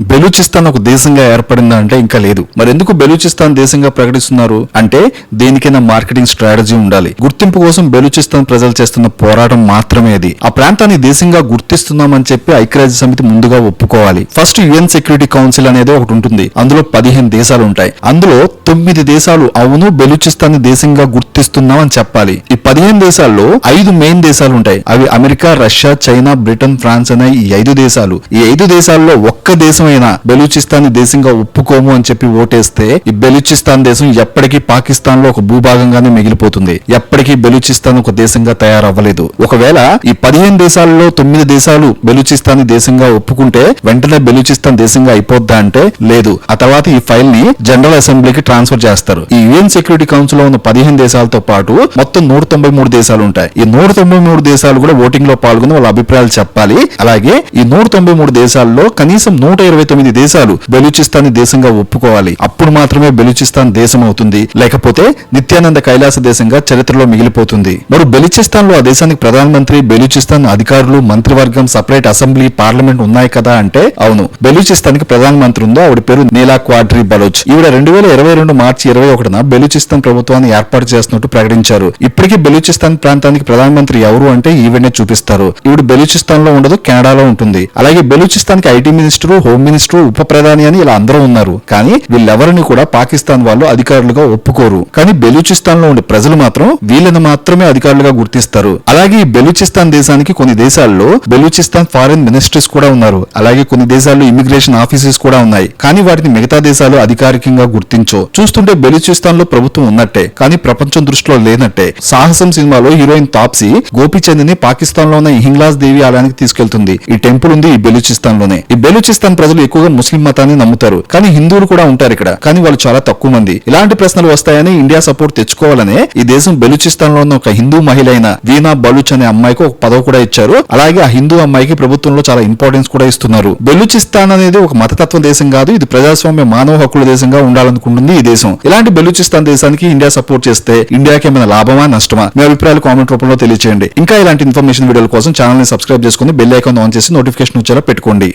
బెలూచిస్తాన్ ఒక దేశంగా ఏర్పడిందా అంటే ఇంకా లేదు. మరి ఎందుకు బెలూచిస్తాన్ దేశంగా ప్రకటిస్తున్నారు? అంటే దేనికైనా మార్కెటింగ్ స్ట్రాటజీ ఉండాలి. గుర్తింపు కోసం బెలూచిస్తాన్ ప్రజలు చేస్తున్న పోరాటం మాత్రమే అది. ఆ ప్రాంతాన్ని దేశంగా గుర్తిస్తున్నామని చెప్పి ఐక్యరాజ్య సమితి ముందుగా ఒప్పుకోవాలి. ఫస్ట్ యుఎన్ సెక్యూరిటీ కౌన్సిల్ అనేది ఒకటి ఉంటుంది. అందులో పదిహేను దేశాలు ఉంటాయి. అందులో తొమ్మిది దేశాలు అవును బెలూచిస్తాన్ దేశంగా గుర్తిస్తున్నామని చెప్పాలి. ఈ పదిహేను దేశాల్లో ఐదు మెయిన్ దేశాలు ఉంటాయి. అవి America Russia China Britain France అనే ఈ ఐదు దేశాలు. ఈ ఐదు దేశాల్లో ఒక్క దేశం దేశమైనా బెలూచిస్తాన్ దేశంగా ఒప్పుకోము అని చెప్పి ఓటేస్తే ఈ బెలూచిస్తాన్ దేశం ఎప్పటికీ పాకిస్తాన్లో ఒక భూభాగంగానే మిగిలిపోతుంది. ఎప్పటికీ బెలూచిస్తాన్ ఒక దేశంగా తయారవ్వలేదు. ఒకవేళ ఈ పదిహేను దేశాల్లో తొమ్మిది దేశాలు బెలూచిస్తాన్ దేశంగా ఒప్పుకుంటే వెంటనే బెలూచిస్తాన్ దేశంగా అయిపోద్దా అంటే లేదు. ఆ తర్వాత ఈ ఫైల్ని జనరల్ అసెంబ్లీకి ట్రాన్స్ఫర్ చేస్తారు. ఈ యుఎన్ సెక్యూరిటీ కౌన్సిల్లో ఉన్న పదిహేను దేశాలతో పాటు మొత్తం నూట తొంభై మూడు దేశాలు ఉంటాయి. ఈ నూట తొంభై మూడు దేశాలు కూడా ఓటింగ్లో పాల్గొని వాళ్ళ అభిప్రాయాలు చెప్పాలి. అలాగే ఈ నూట తొంభై మూడు దేశాల్లో కనీసం నూట ఇరవై తొమ్మిది దేశాలు బెలూచిస్తాన్ దేశంగా ఒప్పుకోవాలి. అప్పుడు మాత్రమే బెలూచిస్తాన్ దేశం అవుతుంది లేకపోతే నిత్యానంద కైలాస దేశంగా చరిత్రలో మిగిలిపోతుంది. మరి బెలూచిస్తాన్లో ఆ దేశానికి ప్రధానమంత్రి బెలూచిస్తాన్ అధికారులు మంత్రివర్గం సపరేట్ అసెంబ్లీ పార్లమెంట్ ఉన్నాయి కదా అంటే అవును. బెలూచిస్తాన్కి ప్రధానమంత్రి ఉందో ఆవిడ పేరు నీలా క్వాడ్రీ బలోచ్. ఈవిడ రెండు వేల ఇరవై రెండు మార్చి ఇరవై ఒకటిన బెలూచిస్తాన్ ప్రభుత్వాన్ని ఏర్పాటు చేస్తున్నట్టు ప్రకటించారు. ఇప్పటికీ బెలూచిస్తాన్ ప్రాంతానికి ప్రధానమంత్రి ఎవరు అంటే ఈవిడనే చూపిస్తారు. ఈవిడ బెలూచిస్తాన్లో ఉండదు కెనడాలో ఉంటుంది. అలాగే బెలూచిస్తాన్కి ఐటీ మినిస్టర్ హోమ్ మినిస్టర్ ఉప ప్రధాని అని ఇలా అందరూ ఉన్నారు. కానీ వీళ్ళెవరిని కూడా పాకిస్తాన్ వాళ్ళు అధికారులుగా ఒప్పుకోరు. కానీ బెలూచిస్తాన్లో ఉండే ప్రజలు మాత్రం వీళ్ళని మాత్రమే అధికారులుగా గుర్తిస్తారు. అలాగే ఈ బెలూచిస్తాన్ దేశానికి కొన్ని దేశాల్లో బెలూచిస్తాన్ ఫారెన్ మినిస్ట్రీస్ కూడా ఉన్నారు. అలాగే కొన్ని దేశాల్లో ఇమిగ్రేషన్ ఆఫీసెస్ కూడా ఉన్నాయి. కానీ వాటిని మిగతా దేశాలు అధికారికంగా గుర్తించో చూస్తుంటే బెలూచిస్తాన్లో ప్రభుత్వం ఉన్నట్టే కానీ ప్రపంచం దృష్టిలో లేనట్టే. సాహసం సినిమాలో హీరోయిన్ తాప్సీ గోపిచంద్ని పాకిస్తాన్లో ఉన్న హింగ్లాస్ దేవి ఆలయానికి తీసుకెళ్తుంది. ఈ టెంపుల్ ఉంది ఈ బెలూచిస్తాన్లోనే ఈ బెలూచిస్తాన్ ప్రజలు ఎక్కువగా ముస్లిం మతాన్ని నమ్ముతారు. కానీ హిందువులు కూడా ఉంటారు ఇక్కడ. కానీ వాళ్ళు చాలా తక్కువ మంది. ఇలాంటి ప్రశ్నలు వస్తాయని ఇండియా సపోర్ట్ తెచ్చుకోవాలనే ఈ దేశం బెలూచిస్తాన్లో ఉన్న ఒక హిందూ మహిళ అయిన వీణా బలూచ్ అనే అమ్మాయికి ఒక పదవి కూడా ఇచ్చారు. అలాగే ఆ హిందూ అమ్మాయికి ప్రభుత్వంలో చాలా ఇంపార్టెన్స్ కూడా ఇస్తున్నారు. బెలూచిస్తాన్ అనేది ఒక మతతత్వ దేశం కాదు. ఇది ప్రజాస్వామ్య మానవ హక్కుల దేశంగా ఉండాలనుకుంటుంది ఈ దేశం. ఇలాంటి బెలూచిస్తాన్ దేశానికి ఇండియా సపోర్ట్ చేస్తే ఇండియాకి ఏమైనా లాభమా నష్టమా? మీ అభిప్రాయాలు కామెంట్ రూపంలో తెలియజేయండి ఇంకా ఇలాంటి ఇన్ఫర్మేషన్ వీడియోల కోసం ఛానల్ని సబ్స్క్రైబ్ చేసుకుని బెల్ ఐకాన్ ఆన్ చేసి నోటిఫికేషన్ వచ్చేలా పెట్టుకోండి.